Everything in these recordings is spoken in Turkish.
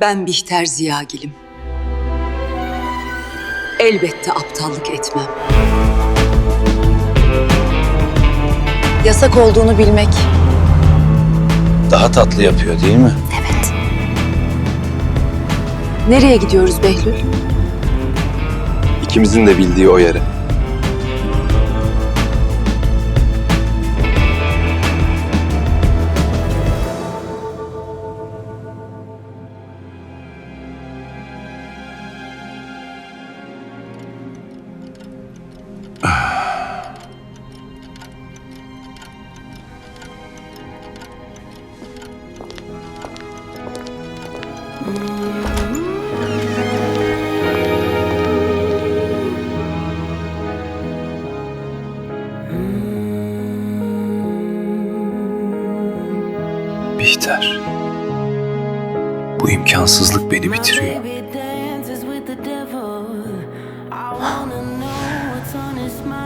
Ben Bihter Ziyagil'im. Elbette aptallık etmem. Yasak olduğunu bilmek Daha tatlı yapıyor değil mi? Evet. Nereye gidiyoruz Behlül? İkimizin de bildiği o yere. Bihter. Bu imkansızlık beni bitiriyor.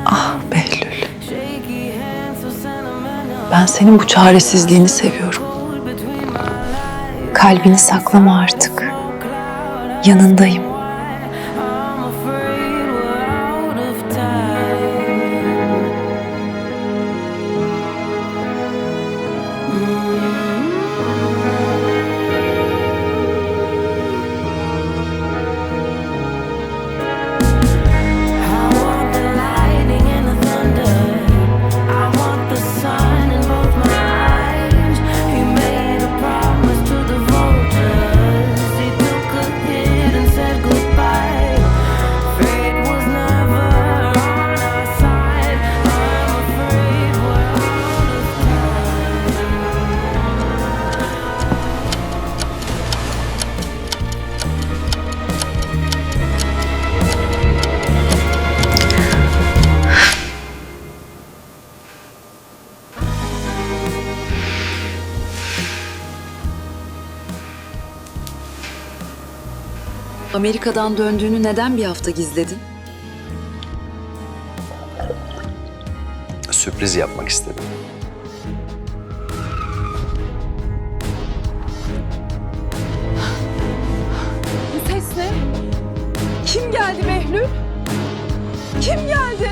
Ah Behlül. Ben senin bu çaresizliğini seviyorum. Kalbini saklama artık. Yanındayım. Amerika'dan döndüğünü neden bir hafta gizledin? Sürpriz yapmak istedim. Bu ses ne? Kim geldi Behlül? Kim geldi?